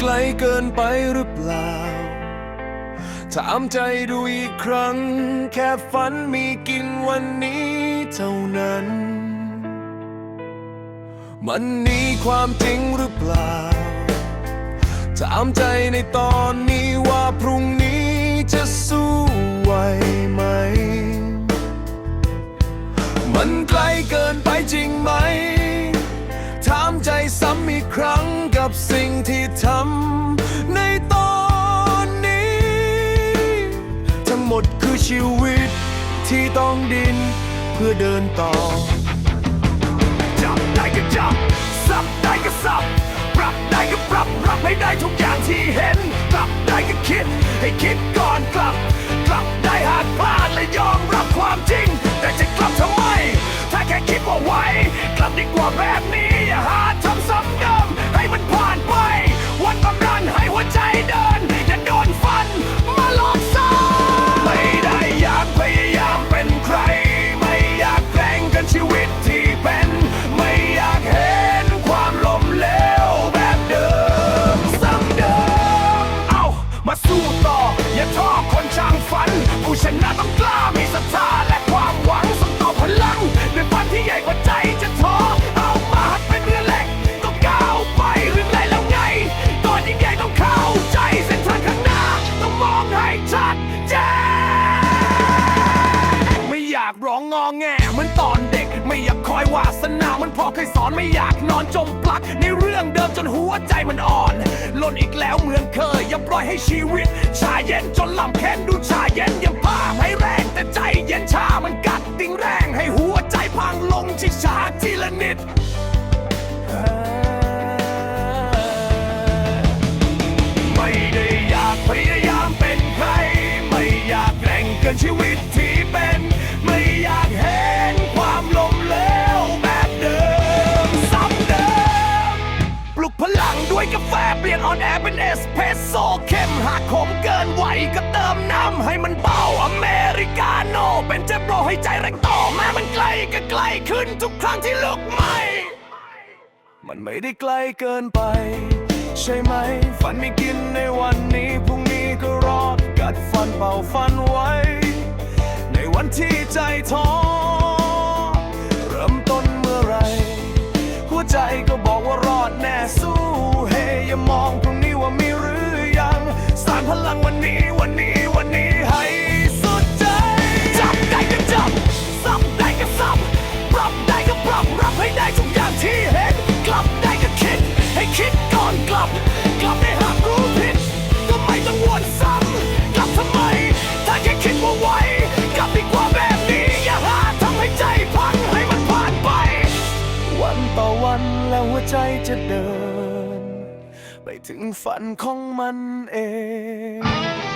ไกลเกินไปหรือเปล่า ถามใจดูอีกครั้ง แค่ฝันมีกินวันนี้เท่านั้น มันนี้ความจริงหรือเปล่า ถามใจในตอนนี้ว่าพรุ่งนี้จะสู้ไหวไหม มันไกลเกินไปจริงไหม ถามใจซ้ำอีกครั้งกับสิ่งที่ำในตอนนี้ ทั้งหมดคือชีวิตที่ต้องดินเพื่อเดินต่อ จับได้ก็จับ สับได้ก็สับ ปรับได้ก็ปรับรับให้ได้ทุกอย่างที่เห็น กลับได้ก็คิด ให้คิดก่อนกลับ กลับได้หากพลาดและยอมรับความจริง แต่จะกลับทำไม ถ้าแค่คิดว่าไหว กลับดีกว่าแบบากร้องงอแงเหมือนตอนเด็ก ไม่อยากคอยวาสนามันพอเคยสอนไม่อยากนอนจมปลัก ในเรื่องเดิมจนหัวใจมันอ่อนล่นอีกแล้วเหมือนเคย อย่าปล่อยให้ชีวิต ชาเย็นจนลำแค้นดูชาเย็นยังพาให้แรงแต่ใจเย็นชามันกัดติ่งแรงให้หัวใจพังลงชิชาทีละนิดไม่ได้อยากพยายามเป็นใคร ไม่อยากแกร่งเกินชีวิต กาแฟเปลี่ยนออนแอร์เป็นเอสเพรสโซเข้มหากขมเกินไหวก็เติมน้ำให้มันเบาอเมริกาโน่เป็นเจโปรให้ใจแรงต่อแม้มันไกลก็ไกลขึ้นทุกครั้งที่ลุกไหมมันไม่ได้ไกลเกินไป ใช่ไหม ฝันไม่กินในวันนี้พรุ่งนี้ก็รอดกัดฟันเป่าฟันไว้ ในวันที่ใจท้อันแล้วหัวใจจะเดิน ไปถึงฝันของมันเอง